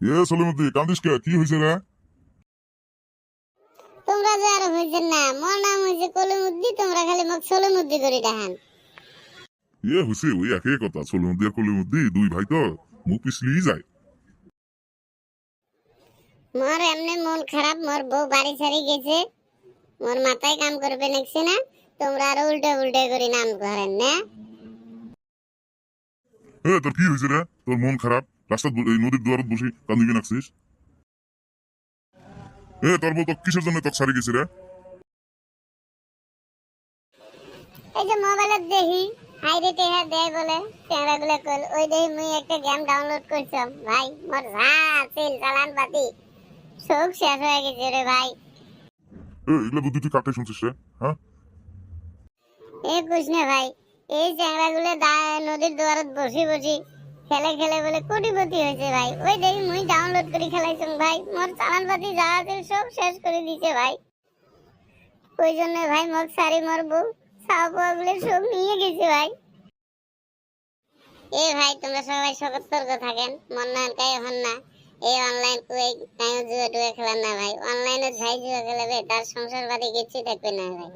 এ সলিমুদ্দি কান্দিস কে? কি হয়েছে রে? তোমরা যে আর হয়েছে না মোর নাম হয়েছে কলিমুদ্দি তোমরা খালি মোক সলিমুদ্দি করে ডাহান এ হয়েছে ওই একই কথা সলিমুদ্দি আর কলিমুদ্দি দুই ভাই তো মুখ যায়। মোর এমনি মন খারাপ মোর বউ বাড়ি ছাড়ি গেছে মোর মাথায় কাম করবে নাকছে না তোমরা আরও উল্টে উল্টে করে নাম করেন না? এ তোর কি হয়েছে রে? তোর মন খারাপ? রাস্তা এই নদীর দুয়ারত বসে কান্দিবি নাকছিস এ তোর তো কিসের জন্য তোকে সারি গেছে রে? এই যে মোবাইলত দেখি হাইরে টেহা দেয় বলে টেহরা গুলো কল। ওই দেখি মুই একটা গেম ডাউনলোড করছাম। ভাই মোর যা আছিল চালান পাতি সব শেষ হয়ে গেছে রে ভাই। এ এগুলো বুদ্ধি তুই শুনছিস রে হ্যাঁ? এ কুছ না ভাই এই চ্যাংড়া গুলো নদীর দুয়ারত বসি বসি খেলে খেলে বলে কোটিপতি হয়েছে ভাই। ওই দেখি মুই ডাউনলোড করে খেলাইছাম ভাই। মোর চালান পাতি যা আছিল সব শেষ করে দিছে ভাই। ওই জন্য ভাই মোর সারি মোর বউ সাপা সব নিয়ে গেছে ভাই। এ ভাই, তোমরা সবাই সতর্ক থাকেন। মন না কাই হন না। এই অনলাইন কুই কাই জুয়া টুয়া খেলার না ভাই। অনলাইনে যাই জুয়া খেলাবে, তার সংসার বাড়ি কিছু দেখবে না ভাই।